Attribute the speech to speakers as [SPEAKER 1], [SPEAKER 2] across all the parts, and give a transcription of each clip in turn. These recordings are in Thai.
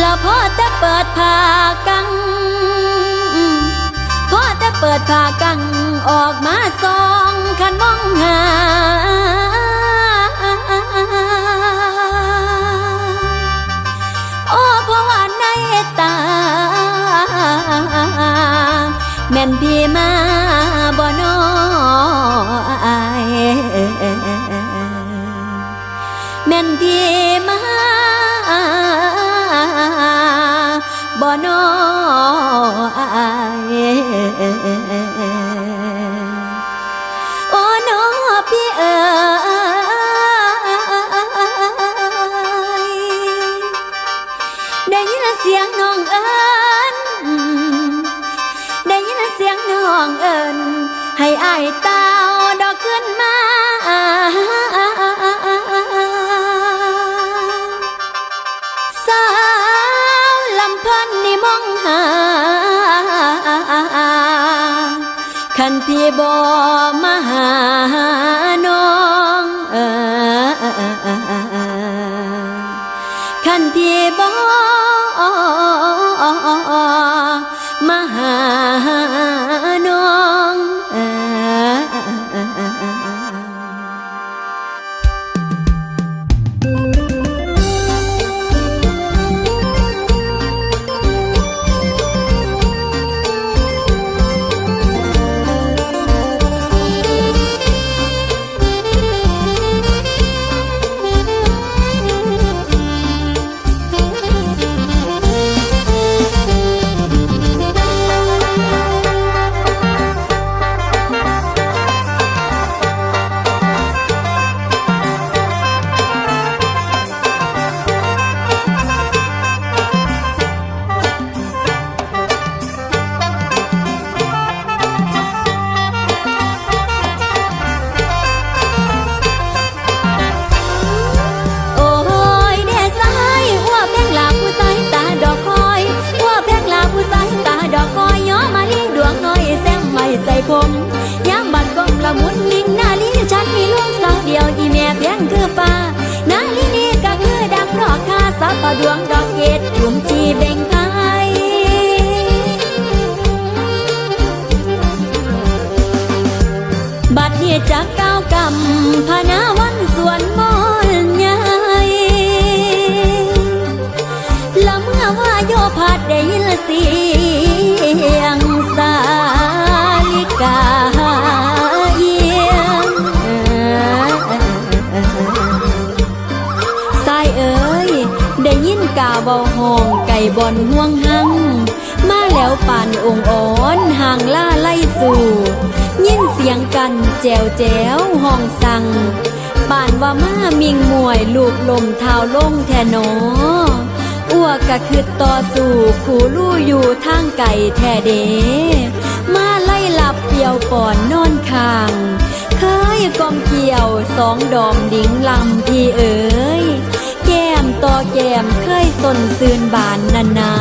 [SPEAKER 1] แล้วพอแต่เปิดผากังพอแต่เปิดผากังออกมาซองคันมองหาโอ้พราะว่าในตา แม่นพี่มาบ่นออยแม่นพี่มา นออาย คันที่บอมาหาน้องเออคันที่บ่ ปดวงดอกเกดจุ่มจีเบ่งไทยบัดนี้จากก้าวกำพานาวันสวนมอลใหญ่ละเมื่อว่าโยพาดได้ยินเสียง เบาห้องไก่บอนห่วงหัง มาแล้วป่านองอ่อนห่างล่าไล่สู่ยินเสียงกันแจวแจวห้องสั่งป่านว่ามามิงมวยลูกลมเท้าลงแทนออ้วกกะคือต่อสู่ขู่ลู่อยู่ทางไก่แท้เด มาไล่หลับเปียวป่อนนอนคางเคยกอมเกี่ยวสองดอมดิ้งลำพี่เอ๋ย อแก้มเคยสนซืนบานนานา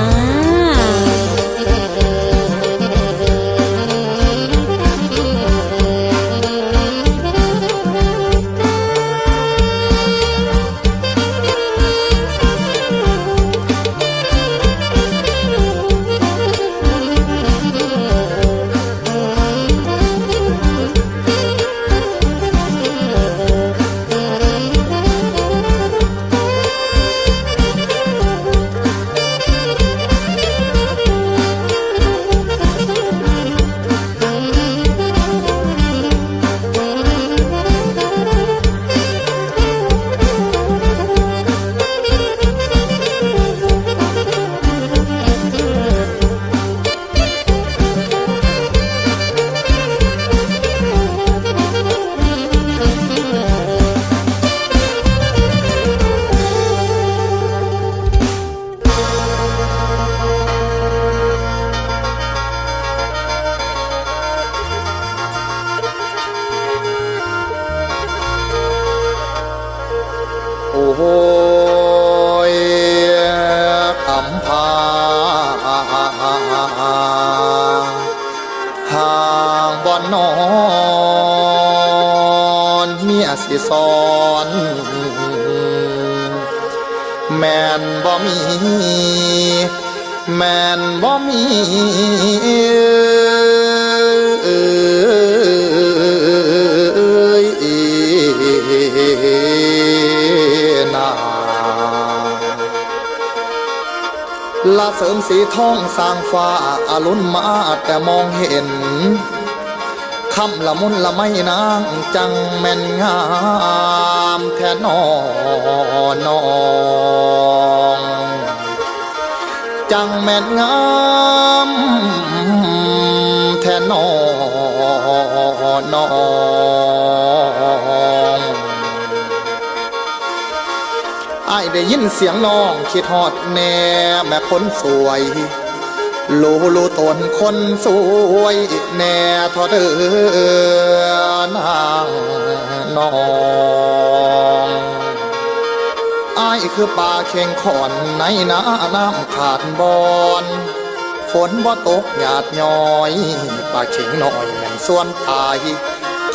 [SPEAKER 2] ห่างบ่อนนอนเมียสิสอนแม่นบ่มี แม่นบ่มี ละเสริมสีทองสร้างฟ้าอารุณมาแต่มองเห็นคำละมุนละไม่นางจังแม่นงามแท่นอนองจังแม่นงามแท่นอนอง ไอายได้ยินเสียงน้องคิดฮอดแน่แม่คนสวยลูลูตนคนสวยแน่ทอเดือนางนองอายคือป่าเข่งขอนในนาน้ำขาดบอนฝนบ่ตกหยาดย้อยป่าเข่งน้อยแม่นส่วนตาย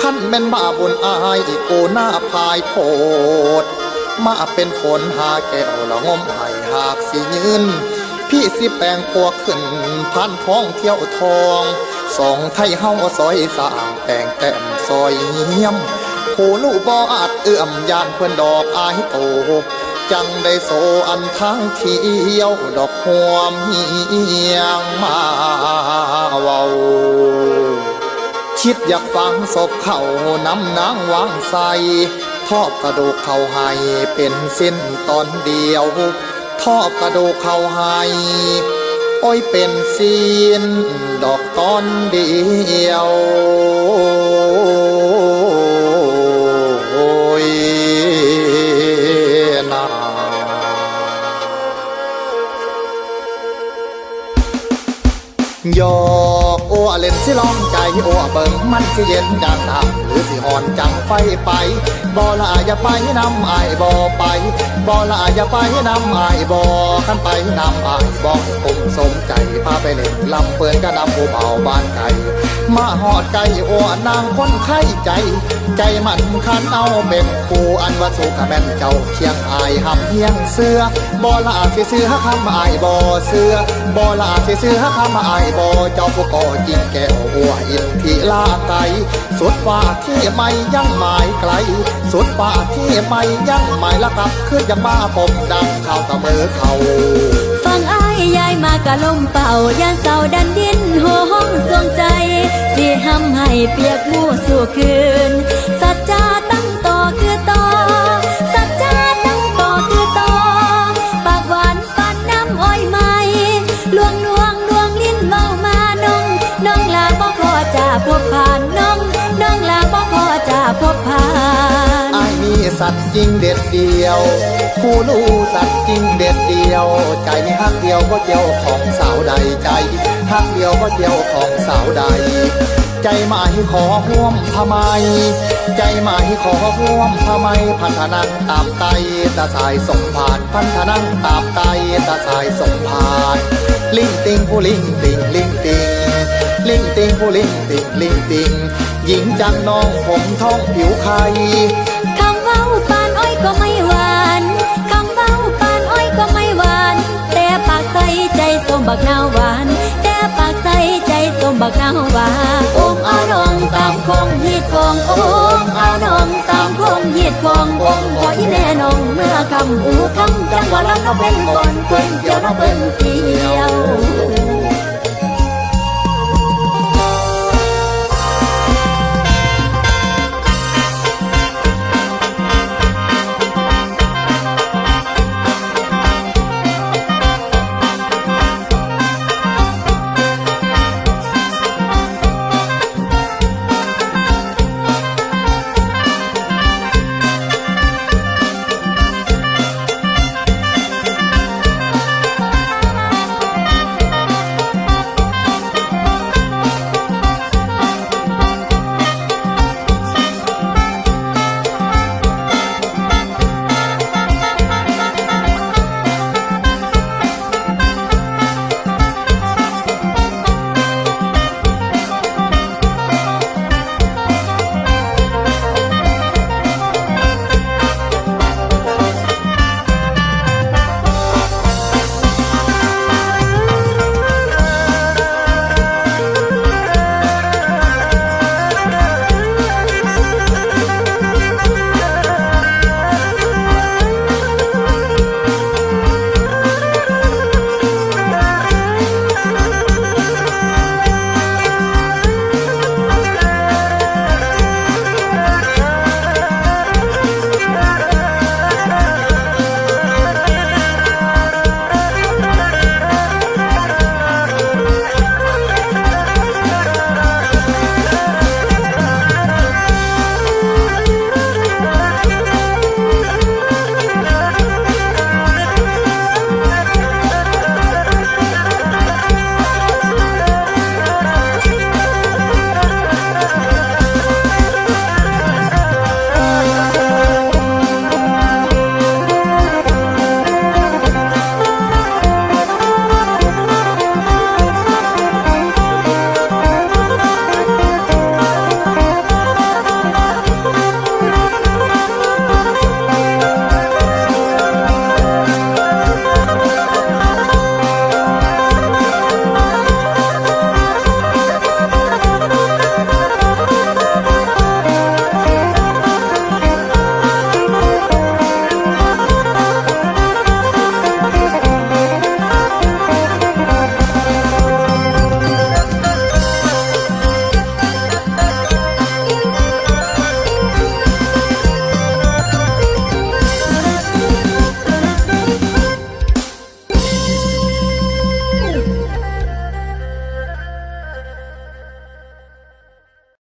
[SPEAKER 2] ขั้นแม่นมาบุญอายกูหน้าพายโพด มาเป็นฝนหาแก้วละงมให้หากสิยืน พี่สิแปลงพวขึ้นพันท้องเที่ยวทองสองไทยเฮาซอยสางแปลงแต้มซอยเยี่ยมผู้ลูบ่อาจเอื้อมยานเพื่อนดอกอายโตจังได้โซอันทั้งเที่ยวดอกหวมเฮียงมาเว้าคิดอยากฟังศพเขานำนางวางใส ทอบกระดูกเขาหายเป็นเส้นตอนเดียว ทอบกระดูกเขาให้โอ้ยเป็นเส้นดอกตอนเดียว ยอกโอ้เล่นสิลองใจโอ้เบิ่งมันสิเย็นจังน้ำหรือสิหอนจังไฟไปบ่ละอย่าไปน้ำอายบ่ไปบ่ละอย่าไปน้ำอายบ่ขันไปน้ำอายบ่ผมสมใจพาไปเล่นลำเปินก็นำผู้เบาบ้านไก่มาหอดไก่อ้นางคนไข้ใจ ใจมันคันเอาเป็นคู่อันว่าสุขแม่นเจ้าเคียงอายหำเฮียงเสื้อบ่ละสิเสื้อคำอายบ่เสื้อบ่ละสิเสื้อคำอายบ่เจ้าผู้ก่อจิงแก้วหัวอินทีลาไกสุดฟ้าที่ไม่ยังหมายไกล สุดฟ้าที่ไม่ยังหมายละกับคือยังมาผมดังข่าวตะเมือเขา
[SPEAKER 1] ฟังอายยายมากะลมเป่ายานเศร้าดันดินโหห้องสวงใจ สิห้ำให้เปียกมู่สู่คืนสัจจา สัตว์จ
[SPEAKER 2] ริงเด็ดเดียว ผู้รู้สัตว์จริงเด็ดเดียว ใจฮักเดียวก็เจียวของสาวใดใจฮักเดียวก็เจียวของสาวใด ใจมาให้ขอห่วมทำไม ใจมาให้ขอห่วมทำไมพันธนังตามไตตาสายสมผ่านพันธนังตามไตตาสายสมผ่านลิงติงผู้ลิงติงลิงติงลิงติงผู้ลิงติงลิงติงหญิงจังน้องผมท้องผิวไข่
[SPEAKER 1] คำ ก็ไม่หวานคำเว้าปานอ้อยก็ไม่หวาน แต่ปากใสใจส้มบักนาวหวาน แต่ปากใสใจส้มบักนาวหวานองอานองตามคงฮีดคงองอานองตามคงฮีดคงองขออีแน่นองเมื่อคำอูคำจังว่าเราเป็นคนคนเดียวเราเป็นเดียว